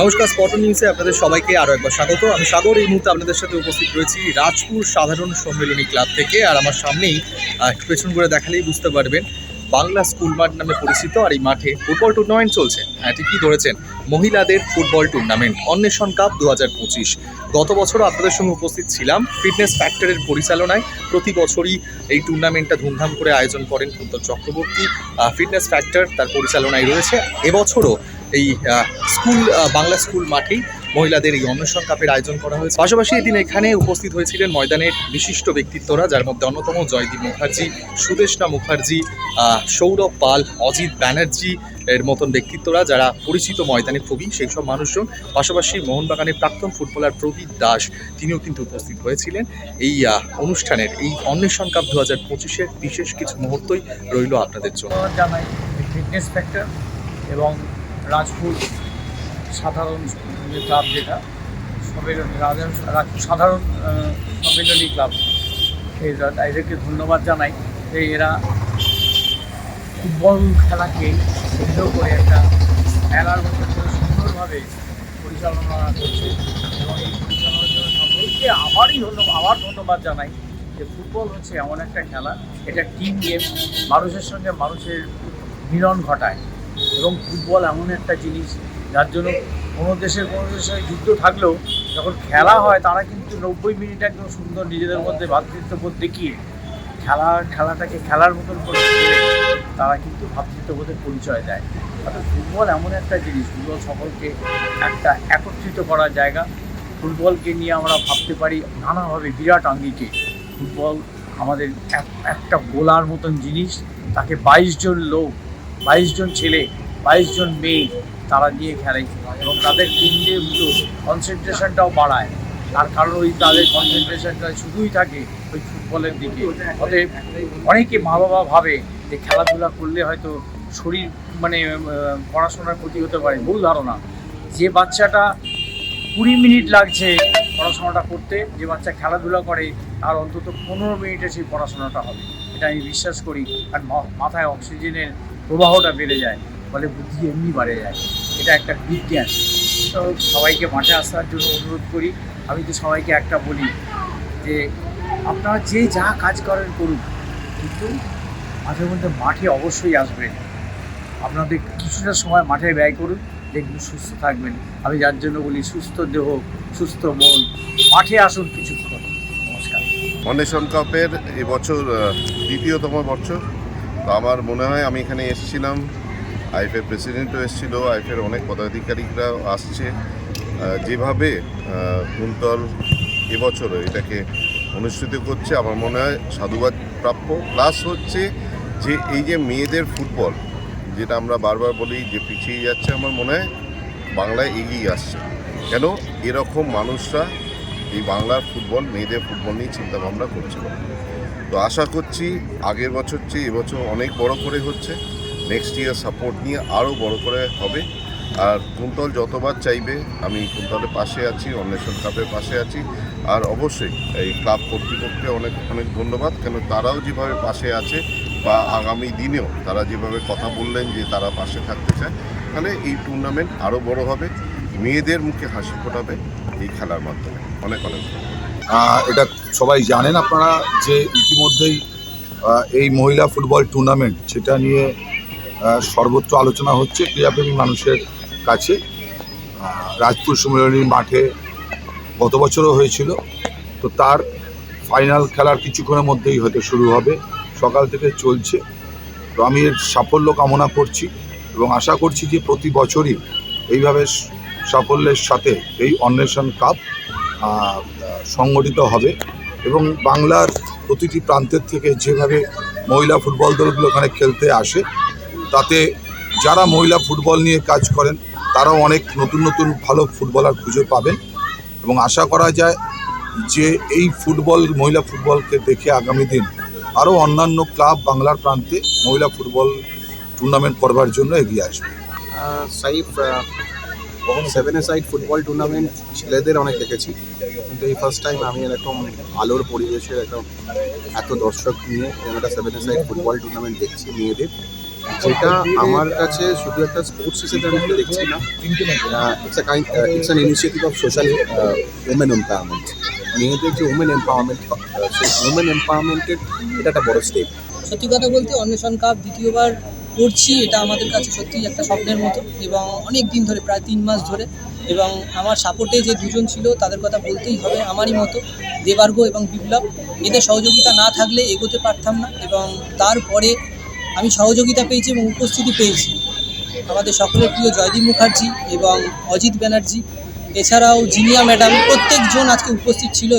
নমস্কার স্পট নিউজে আপনাদের সবাইকে আরও একবার স্বাগত। আমি সাগর, এই মুহূর্তে আপনাদের সাথে উপস্থিত রয়েছি রাজপুর সাধারণ সম্মেলনী ক্লাব থেকে। আর আমার সামনেই পেছন করে দেখালেই বুঝতে পারবেন, বাংলা স্কুল মাঠ নামে পরিচিত আর এই মাঠে ফুটবল টুর্নামেন্ট চলছে। হ্যাঁ ঠিকই ধরেছেন, মহিলাদের ফুটবল টুর্নামেন্ট অন্বেষণ কাপ দু হাজার পঁচিশ। গত বছরও আপনাদের সঙ্গে উপস্থিত ছিলাম ফিটনেস ফ্যাক্টরের পরিচালনায় প্রতি বছরই এই টুর্নামেন্টটা ধুমধাম করে আয়োজন করেন কুন্তল চক্রবর্তী। ফিটনেস ফ্যাক্টর তার পরিচালনায় রয়েছে। এবছরও এই স্কুল বাংলা স্কুল মাঠেই মহিলাদের এই অন্বেষণ কাপের আয়োজন করা হয়েছে। পাশাপাশি এদিন এখানে উপস্থিত হয়েছিলেন ময়দানের বিশিষ্ট ব্যক্তিত্বরা, যার মধ্যে অন্যতম জয়দীপ মুখার্জি সুদেশনা মুখার্জি সৌরভ পাল, অজিত ব্যানার্জি এর মতন ব্যক্তিত্বরা, যারা পরিচিত ময়দানে খুবই সেই সব মানুষজন। পাশাপাশি মোহনবাগানের প্রাক্তন ফুটবলার প্রদীপ দাস, তিনিও কিন্তু উপস্থিত হয়েছিলেন। এই অনুষ্ঠানের এই অন্বেষণ কাপ দু হাজার পঁচিশের বিশেষ কিছু মুহূর্তই রইল আপনাদের জন্য। ফিটনেস ফ্যাক্টর এবং রাজপুর সাধারণ ক্লাব যেটা সাধারণ সম্মেলনী ক্লাব। এদেরকে ধন্যবাদ জানাই যে এরা ফুটবল খেলাকে কেন্দ্র করে একটা খেলার করে সুন্দরভাবে পরিচালনা করছে এবং এই পরিচালনার জন্য সকলকে আবারই ধন্যবাদ আবার ধন্যবাদ জানাই যে ফুটবল হচ্ছে এমন একটা খেলা। এটা টিম গেম মানুষের সঙ্গে মানুষের মিলন ঘটায়। এবং ফুটবল এমন একটা জিনিস, যার জন্য কোনো দেশের কোনো দেশের যুদ্ধ থাকলেও যখন খেলা হয় তারা কিন্তু নব্বই মিনিট একদম সুন্দর নিজেদের মধ্যে ভাতৃত্ববোধ দেখিয়ে খেলা, খেলাটাকে খেলার মতন করে তারা কিন্তু ভাতৃত্ববোধের পরিচয় দেয়। অর্থাৎ ফুটবল এমন একটা জিনিস, ফুটবল সকলকে একটা একত্রিত করার জায়গা। ফুটবলকে নিয়ে আমরা ভাবতে পারি নানাভাবে, বিরাট আঙ্গিকে। ফুটবল আমাদের এক- একটা গোলার মতন জিনিস, তাকে বাইশ জন লোক বাইশ জন ছেলে, বাইশ জন মেয়ে তারা দিয়ে খেলে এবং তাদের টিমে কনসেন্ট্রেশনটাও বাড়ায়। তার কারণ ওই তাদের কনসেন্ট্রেশনটা শুধুই থাকে ওই ফুটবলের দিকে। অতএব অনেকে মা বাবা ভাবে যে খেলাধুলা করলে হয়তো শরীর মানে পড়াশোনার ক্ষতি হতে পারে, ভুল ধারণা। যে বাচ্চাটা কুড়ি মিনিট লাগছে পড়াশোনাটা করতে, যে বাচ্চা খেলাধুলা করে আর অন্তত পনেরো মিনিটে সেই পড়াশোনাটা হবে। এটা আমি বিশ্বাস করি। আর মাথায় অক্সিজেনের প্রবাহটা বেড়ে যায়, ফলে বুদ্ধি এমনি বাড়ে যায়। এটা একটা বিজ্ঞান। তো সবাইকে মাঠে আসার জন্য অনুরোধ করি। আমি তো সবাইকে একটা বলি যে, আপনারা যে যা কাজ করেন করুন, কিন্তু মাঝে মধ্যে মাঠে অবশ্যই আসবেন। আপনাদের কিছুটা সময় মাঠে ব্যয় করুন, দেখবেন সুস্থ থাকবেন। আমি যার জন্য বলি, সুস্থ দেহ, সুস্থ মন, মাঠে আসুন কিছুক্ষণ। নমস্কার। অন্বেষণ কাপের এবছর দ্বিতীয়তম বছর। তো আমার মনে হয় আমি এখানে এসেছিলাম। আইফের প্রেসিডেন্টও এসেছিল আইফের অনেক পদাধিকারীরা আসছে। যেভাবে কুন্তল এবছর এটাকে অনুষ্ঠিত করছে, আমার মনে হয় সাধুবাদ প্রাপ্য। প্লাস হচ্ছে যে এই যে মেয়েদের ফুটবল যেটা আমরা বারবার বলি যে পিছিয়ে যাচ্ছে, আমার মনে হয় বাংলায় এগিয়ে আসছে। কেন? এরকম মানুষরা এই বাংলার ফুটবল মেয়েদের ফুটবল নিয়ে চিন্তাভাবনা করছিল তো আশা করছি আগের বছর চেয়ে এবছর অনেক বড় করে হচ্ছে। নেক্সট ইয়ার সাপোর্ট নিয়ে আরও বড় করে হবে। আর কুন্তল যতবার চাইবে, আমি কুন্তলের পাশে আছি, অন্বেষণ কাপের পাশে আছি। আর অবশ্যই এই ক্লাব কর্তৃপক্ষকে অনেক অনেক ধন্যবাদ। কেন তারাও যেভাবে পাশে আছে বা আগামী দিনেও তারা যেভাবে কথা বললেন যে তারা পাশে থাকতে চায়, তাহলে এই টুর্নামেন্ট আরও বড় হবে। মেয়েদের মুখে হাসি ফোটাবে এই খেলার মাধ্যমে। অনেক অনেক এটা সবাই জানেন আপনারা যে ইতিমধ্যেই এই মহিলা ফুটবল টুর্নামেন্ট, সেটা নিয়ে সর্বত্র আলোচনা হচ্ছে ক্রীড়াপ্রেমী মানুষের কাছে। রাজপুর সম্মেলনী মাঠে গত বছরও হয়েছিল। তো তার ফাইনাল খেলার কিছুক্ষণের মধ্যেই হতে শুরু হবে। সকাল থেকে চলছে। তো আমি এর সাফল্য কামনা করছি এবং আশা করছি যে প্রতি বছরই এইভাবে সাফল্যের সাথে এই অন্বেষণ কাপ সংগঠিত হবে। এবং বাংলার প্রতিটি প্রান্তের থেকে যেভাবে মহিলা ফুটবল দলগুলো ওখানে খেলতে আসে, তাতে যারা মহিলা ফুটবল নিয়ে কাজ করেন, তারাও অনেক নতুন নতুন ভালো ফুটবলার খুঁজে পাবেন এবং আশা করা যায় যে এই ফুটবল, মহিলা ফুটবলকে দেখে আগামী দিন আরও অন্যান্য ক্লাব বাংলার প্রান্তে মহিলা ফুটবল টুর্নামেন্ট করবার জন্য এগিয়ে আসবে। Saif seven a side football tournament ছেলেদের অনেক দেখেছি। কিন্তু এই ফার্স্ট টাইম আমি এরকম আলোর পরিবেশে এরকম এত দর্শক নিয়ে একটা সেভেন সাইড ফুটবল টুর্নামেন্ট দেখছি, মেয়েদের, যেটা আমার কাছে শুধু একটা স্পোর্টস হিসেবে আমি দেখছি না। It's a kind it's an initiative of social women empowerment মেয়েদের যে উমেন এম্পাওয়ারমেন্ট সেই উমেন এম্পাওয়ারমেন্টের এটা একটা বড় স্টেপ সত্যি কথা বলতে অন্বেষণ কাপ দ্বিতীয়বার করছি এটা আমাদের কাছে সত্যিই একটা স্বপ্নের মতো এবং অনেক দিন ধরে, প্রায় তিন মাস ধরে এবং আমার সাপোর্টে যে দুজন ছিল, তাদের কথা বলতেই হবে আমারই মতো দেবার্গ এবং বিপ্লব। এদের সহযোগিতা না থাকলে এগোতে পারতাম না এবং তারপরে আমি সহযোগিতা পেয়েছি এবং উপস্থিতি পেয়েছি। আমাদের সকলের প্রিয় জয়দীপ মুখার্জি এবং অজিত ব্যানার্জি, এছাড়াও জিনিয়া ম্যাডাম, প্রত্যেকজন আজকে উপস্থিত ছিল।